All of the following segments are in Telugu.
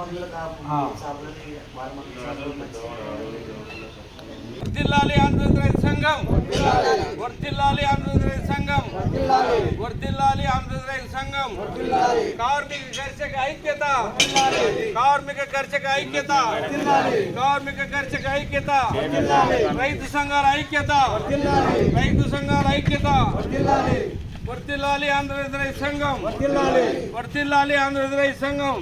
మందుల ఆ. షాపులని వారి మందుల షాపులని వర్ధిల్లాలి ఆంధ్రప్రదేశ్ సంఘం. వర్ధిల్లాలి ఆంధ్రప్రదేశ్ సంఘం. వర్ధిల్లాలి ఆంధ్రప్రదేశ్ సంఘం. కార్మిక కర్షక ఐక్యత. కార్మిక కర్షక ఐక్యత. కార్మిక కర్షక ఐక్యత. రైతు సంఘాల ఐక్యత. రైతు సంఘాల ఐక్యత. వర్ధిల్లాలి ఆంధ్రప్రదేశ్ సంఘం వర్ధిల్లాలి ఆంధ్రప్రదేశ్ సంఘం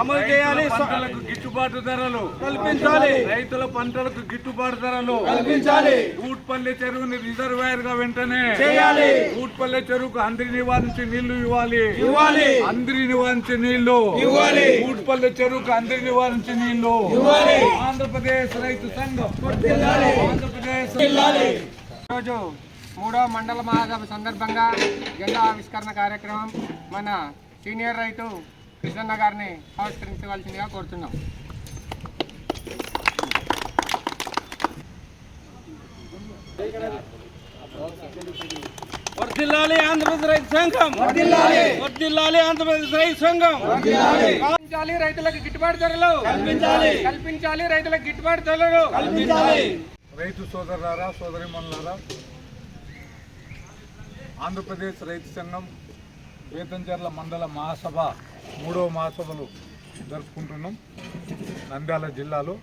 అమలు చేయాలి. పంటలకు గిట్టుబాటు ధరలు. కల్పించాలి. రైతుల పంటలకు గిట్టుబాటు ధరలు. కల్పించాలి. ఊట్పల్లి చెరువుని రిజర్వాయర్గా వెంటనే చేయాలి. ఊట్పల్లి చెరువుకు అందరి నివారించి నీళ్ళు ఇవ్వాలి. ఇవ్వాలి. అందరి నివారించి నీళ్ళు. ఇవ్వాలి. ఊట్పల్లి చెరువుకు అందరి నివారించి నీళ్ళు. ఇవ్వాలి. ఆంధ్రప్రదేశ్ రైతు సంఘం. వర్ధిల్లాలి. ఆంధ్రప్రదేశ్. ఈరోజు మూడో మండల మహాసభ సందర్భంగా జెండా ఆవిష్కరణ కార్యక్రమం మన సీనియర్ రైతు కృష్ణన్న గారిని ఆవిష్కరించవలసిందిగా కోరుతున్నాం. ఆంధ్రప్రదేశ్ రైతు సంఘం. వర్ధిల్లాలి. ఆంధ్రప్రదేశ్ రైతు సంఘం. కల్పించాలి రైతులకు గిట్టుబాటు ధరలు. కల్పించాలి. కల్పించాలి రైతులకు గిట్టుబాటు ధరలు. కల్పించాలి. రైతు సోదరులారా సోదరిమణులారా ఆంధ్రప్రదేశ్ రైతు సంఘం వేతంచర్ల మండల మహాసభ మూడవ మహాసభలు జరుపుకుంటున్నాం నంద్యాల జిల్లాలో.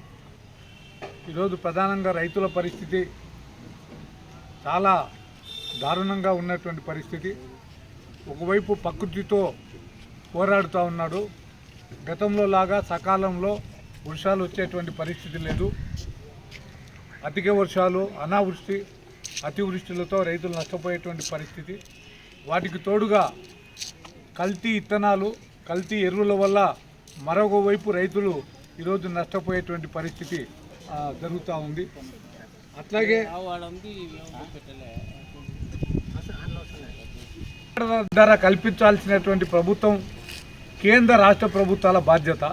ఈరోజు ప్రధానంగా రైతుల పరిస్థితి చాలా దారుణంగా ఉన్నటువంటి పరిస్థితి. ఒకవైపు ప్రకృతితో పోరాడుతూ ఉన్నాడు. గతంలో లాగా సకాలంలో వర్షాలు వచ్చేటువంటి పరిస్థితి లేదు. అధిక వర్షాలు అనావృష్టి అతివృష్టిలతో రైతులు నష్టపోయేటువంటి పరిస్థితి. వాటికి తోడుగా కల్తీ ఇత్తనాలు కల్తీ ఎరువుల వల్ల మరొక వైపు రైతులు ఈరోజు నష్టపోయేటువంటి పరిస్థితి జరుగుతూ ఉంది. అట్లాగే ధర కల్పించాల్సినటువంటి ప్రభుత్వం కేంద్ర రాష్ట్ర ప్రభుత్వాల బాధ్యత.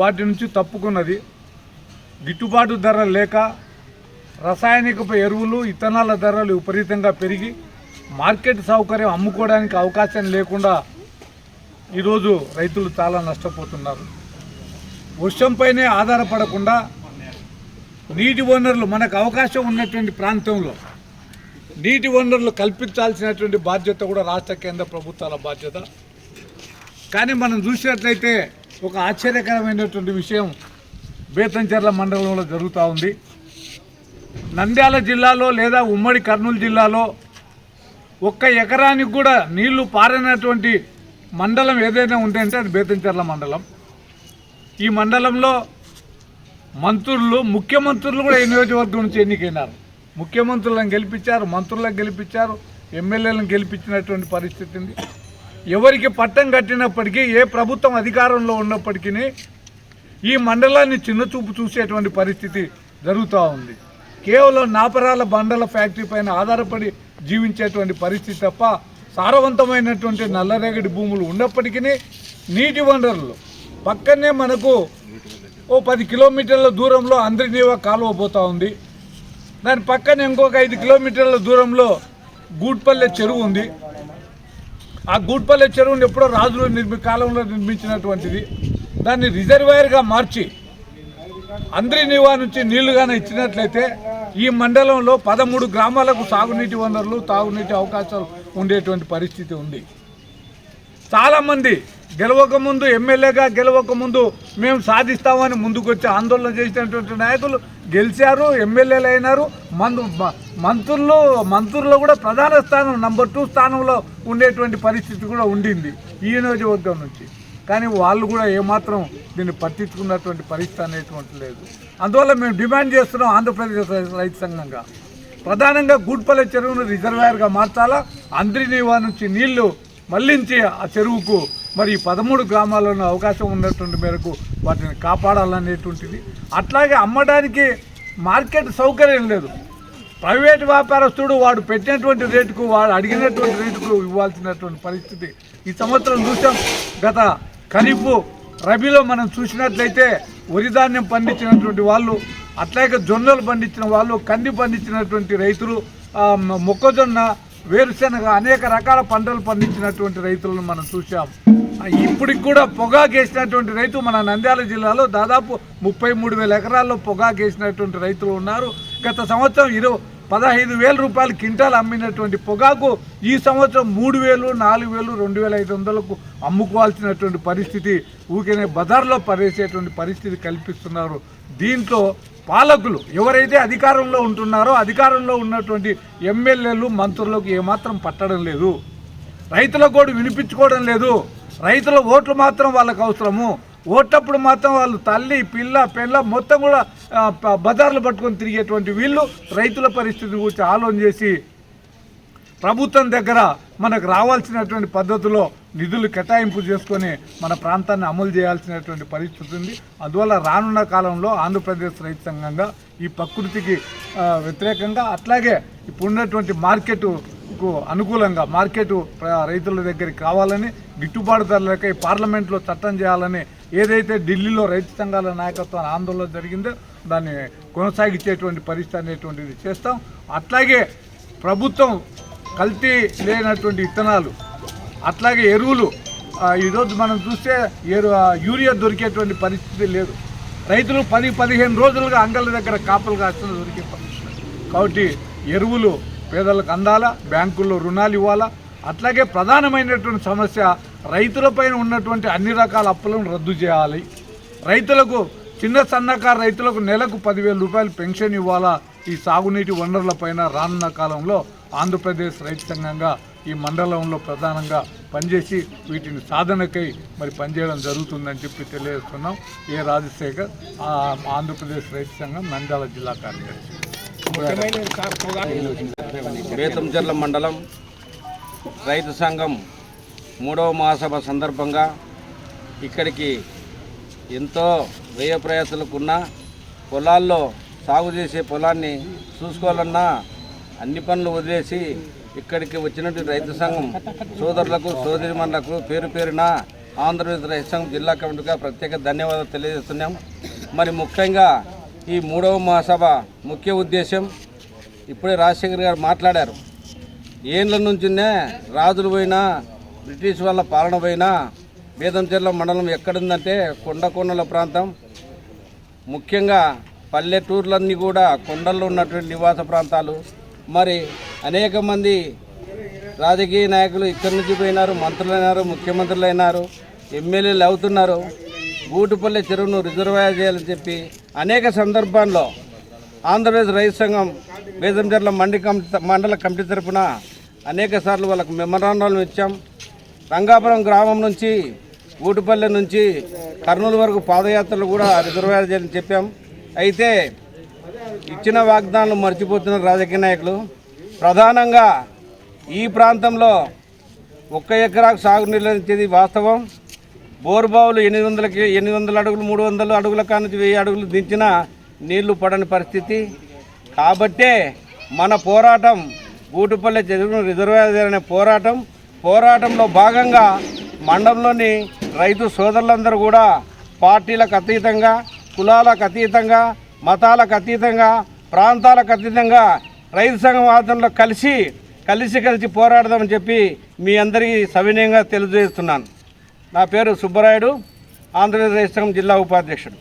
వాటి నుంచి తప్పుకున్నది. గిట్టుబాటు ధర లేక రసాయనిక ఎరువులు ఇత్తనాల ధరలు విపరీతంగా పెరిగి మార్కెట్ సౌకర్యం అమ్ముకోవడానికి అవకాశం లేకుండా ఈరోజు రైతులు చాలా నష్టపోతున్నారు. వర్షంపైనే ఆధారపడకుండా నీటి వనరులు మనకు అవకాశం ఉన్నటువంటి ప్రాంతంలో నీటి వనరులు కల్పించాల్సినటువంటి బాధ్యత కూడా రాష్ట్ర కేంద్ర ప్రభుత్వాల బాధ్యత. కానీ మనం చూసినట్లయితే ఒక ఆశ్చర్యకరమైనటువంటి విషయం బేతంచెర్ల మండలంలో జరుగుతూ ఉంది. నంద్యాల జిల్లాలో లేదా ఉమ్మడి కర్నూలు జిల్లాలో ఒక్క ఎకరానికి కూడా నీళ్ళు పారినటువంటి మండలం ఏదైనా ఉందంటే అది బేతంచెర్ల మండలం. ఈ మండలంలో మంత్రులు ముఖ్యమంత్రులు కూడా ఈ నియోజకవర్గం నుంచి ఎన్నికైనారు. ముఖ్యమంత్రులను గెలిపించారు మంత్రులను గెలిపించారు ఎమ్మెల్యేలను గెలిపించినటువంటి పరిస్థితి ఉంది. ఎవరికి పట్టం కట్టినప్పటికీ ఏ ప్రభుత్వం అధికారంలో ఉన్నప్పటికీ ఈ మండలాన్ని చిన్నచూపు చూసేటువంటి పరిస్థితి జరుగుతూ ఉంది. కేవలం నాపరాల బండల ఫ్యాక్టరీ పైన ఆధారపడి జీవించేటువంటి పరిస్థితి తప్ప సారవంతమైనటువంటి నల్లరేగడి భూములు ఉన్నప్పటికీ నీటి వనరులు. పక్కనే మనకు ఓ పది కిలోమీటర్ల దూరంలో అంద్రినీవ కాలువ పోతూ ఉంది. దాని పక్కన ఇంకొక ఐదు కిలోమీటర్ల దూరంలో గూడ్పల్లె చెరువు ఉంది. ఆ గూడ్పల్లె చెరువుని ఎప్పుడో రాజులు నిర్మి కాలంలో నిర్మించినటువంటిది. దాన్ని రిజర్వాయర్గా మార్చి అందరి నివా నుంచి నీళ్ళుగానే ఇచ్చినట్లయితే ఈ మండలంలో పదమూడు గ్రామాలకు సాగునీటి వనరులు తాగునీటి అవకాశాలు ఉండేటువంటి పరిస్థితి ఉంది. చాలామంది గెలవకముందు ఎమ్మెల్యేగా గెలవక ముందు మేము సాధిస్తామని ముందుకొచ్చి ఆందోళన చేసినటువంటి నాయకులు గెలిచారు ఎమ్మెల్యేలు అయినారు. మందు మ- మంత్రులు మంత్రుల్లో కూడా ప్రధాన స్థానం నంబర్ టూ స్థానంలో ఉండేటువంటి పరిస్థితి కూడా ఉండింది ఈ నియోజకవర్గం నుంచి. కానీ వాళ్ళు కూడా ఏమాత్రం దీన్ని పట్టించుకున్నటువంటి పరిస్థితి అనేటువంటి లేదు. అందువల్ల మేము డిమాండ్ చేస్తున్నాం ఆంధ్రప్రదేశ్ రైతు సంఘంగా. ప్రధానంగా గూడ్పల్లె చెరువును రిజర్వాయర్గా మార్చాలా? అంద్రినీవా నుంచి నీళ్ళు మళ్ళించి ఆ చెరువుకు మరి పదమూడు గ్రామాలను అవకాశం ఉన్నటువంటి మేరకు వాటిని కాపాడాలనేటువంటిది. అట్లాగే అమ్మడానికి మార్కెట్ సౌకర్యం లేదు. ప్రైవేట్ వ్యాపారస్తుడు వాడు పెట్టినటువంటి రేటుకు వాడు అడిగినటువంటి రేటుకు ఇవ్వాల్సినటువంటి పరిస్థితి ఈ సంవత్సరం చూసాం. గత ఖరీఫ్ రబీలో మనం చూసినట్లయితే వరి ధాన్యం పండించినటువంటి వాళ్ళు అట్లాగే జొన్నలు పండించిన వాళ్ళు కంది పండించినటువంటి రైతులు మొక్కజొన్న వేరుశెనగ అనేక రకాల పంటలు పండించినటువంటి రైతులను మనం చూసాం ఇప్పటికి కూడా పొగాకు వేసినటువంటి రైతు మన నంద్యాల జిల్లాలో దాదాపు ముప్పై మూడు వేల ఎకరాల్లో పొగాకు వేసినటువంటి రైతులు ఉన్నారు. గత సంవత్సరం ఇరవై పదహైదు వేల రూపాయలు క్వింటాల్ అమ్మినటువంటి పొగాకు ఈ సంవత్సరం మూడు వేలు నాలుగు వేలు రెండు వేల ఐదు వందలకు అమ్ముకోవాల్సినటువంటి పరిస్థితి. ఊరికే బజార్లో పరేసేటువంటి పరిస్థితి కల్పిస్తున్నారు. దీంట్లో పాలకులు ఎవరైతే అధికారంలో ఉంటున్నారో అధికారంలో ఉన్నటువంటి ఎమ్మెల్యేలు మంత్రులకు ఏమాత్రం పట్టడం లేదు. రైతులకు కూడా వినిపించుకోవడం లేదు. రైతుల ఓట్లు మాత్రం వాళ్ళకు అవసరము. ఓటప్పుడు మాత్రం వాళ్ళు తల్లి పిల్ల పిల్ల మొత్తం కూడా బజార్లు పట్టుకొని తిరిగేటువంటి వీళ్ళు రైతుల పరిస్థితి గురించి ఆలోచన చేసి ప్రభుత్వం దగ్గర మనకు రావాల్సినటువంటి పద్ధతిలో నిధులు కేటాయింపు చేసుకొని మన ప్రాంతాన్ని అమలు చేయాల్సినటువంటి పరిస్థితి ఉంది. అందువల్ల రానున్న కాలంలో ఆంధ్రప్రదేశ్ రైతు సంఘంగా ఈ ప్రకృతికి వ్యతిరేకంగా అట్లాగే ఇప్పుడున్నటువంటి మార్కెటుకు మార్కెట్కు అనుకూలంగా మార్కెట్ రైతుల దగ్గరికి కావాలని గిట్టుబాటు ధరలకై పార్లమెంట్లో చట్టం చేయాలని ఏదైతే ఢిల్లీలో రైతు సంఘాల నాయకత్వం ఆందోళన జరిగిందో దాన్ని కొనసాగించేటువంటి పరిస్థితి అనేటువంటిది చేస్తాం. అట్లాగే ప్రభుత్వం కల్తీ లేనటువంటి విత్తనాలు అట్లాగే ఎరువులు ఈరోజు మనం చూస్తే ఎరు యూరియా దొరికేటువంటి పరిస్థితి లేదు. రైతులు పది పదిహేను రోజులుగా అంగళ్ళ దగ్గర కాపలు కాస్తున్న దొరికే పరిస్థితి కాబట్టి ఎరువులు పేదలకు అందాలా బ్యాంకుల్లో రుణాలు ఇవ్వాలా? అట్లాగే ప్రధానమైనటువంటి సమస్య రైతులపైన ఉన్నటువంటి అన్ని రకాల అప్పులను రద్దు చేయాలి. రైతులకు చిన్న సన్నకారు రైతులకు నెలకు పదివేల రూపాయలు పెన్షన్ ఇవ్వాలా? ఈ సాగునీటి వనరులపైన రానున్న కాలంలో ఆంధ్రప్రదేశ్ రైతు సంఘంగా ఈ మండలంలో ప్రధానంగా పనిచేసి వీటిని సాధనకై మరి పనిచేయడం జరుగుతుందని చెప్పి తెలియజేస్తున్నాం. ఏ రాజశేఖర్ ఆ, ఆంధ్రప్రదేశ్ రైతు సంఘం నంద్యాల జిల్లా కార్యదర్శి. బేతంచెర్ల మండలం రైతు సంఘం మూడవ మహాసభ సందర్భంగా ఇక్కడికి ఎంతో వ్యయ ప్రయాసలకున్న పొలాల్లో సాగు చేసే పొలాన్ని చూసుకోవాలన్నా అన్ని పనులు వదిలేసి ఇక్కడికి వచ్చినటువంటి రైతు సంఘం సోదరులకు సోదరిమణులకు పేరు పేరున ఆంధ్రప్రదేశ్ రైతు సంఘం జిల్లా కమిటీగా ప్రత్యేక ధన్యవాదాలు తెలియజేస్తున్నాం. మరి ముఖ్యంగా ఈ మూడవ మహాసభ ముఖ్య ఉద్దేశం ఇప్పుడే రాజశేఖర్ గారు మాట్లాడారు. ఏండ్ల నుంచినే రాజులు పోయినా బ్రిటిష్ వాళ్ళ పాలన పోయినా బేదంచెర్ల మండలం ఎక్కడుందంటే కొండకొండల ప్రాంతం. ముఖ్యంగా పల్లెటూర్లన్నీ కూడా కొండల్లో ఉన్నటువంటి నివాస ప్రాంతాలు. మరి అనేక మంది రాజకీయ నాయకులు ఇక్కడి నుంచి పోయినారు మంత్రులు అయినారు ముఖ్యమంత్రులు అయినారు ఎమ్మెల్యేలు అవుతున్నారు. గూటుపల్లె చెరువును రిజర్వాయర్ చేయాలని చెప్పి అనేక సందర్భాల్లో ఆంధ్రప్రదేశ్ రైతు సంఘం బేదంచెర్ల మండి కమిటీ మండల కమిటీ తరఫున అనేక సార్లు వాళ్ళకు మెమరాండాలు ఇచ్చాం. రంగాపురం గ్రామం నుంచి ఊటుపల్లె నుంచి కర్నూలు వరకు పాదయాత్రలు కూడా రిజర్వాయర్ చేయాలని చెప్పాం. అయితే ఇచ్చిన వాగ్దానాలు మర్చిపోతున్న రాజకీయ నాయకులు ప్రధానంగా ఈ ప్రాంతంలో ఒక్క ఎకరాకు సాగునీళ్ళు ఇచ్చేది వాస్తవం. బోర్బావులు ఎనిమిది వందలకి ఎనిమిది వందల అడుగులు మూడు వందల అడుగుల కానుంచి వెయ్యి అడుగులు దించినా నీళ్ళు పడని పరిస్థితి. కాబట్టే మన పోరాటం గూటుపల్లె చెరువును రిజర్వాయర్ అనే పోరాటం పోరాటంలో భాగంగా మండలంలోని రైతు సోదరులందరూ కూడా పార్టీలకు అతీతంగా కులాలకు అతీతంగా మతాలకు అతీతంగా ప్రాంతాలకు అతీతంగా రైతు సంఘం ఆధ్వర్యంలో కలిసి కలిసి కలిసి పోరాడదామని చెప్పి మీ అందరికీ సవినయంగా తెలియజేస్తున్నాను. నా పేరు సుబ్బరాయుడు ఆంధ్రప్రదేశ్ రైతు సంఘం జిల్లా ఉపాధ్యక్షుడు.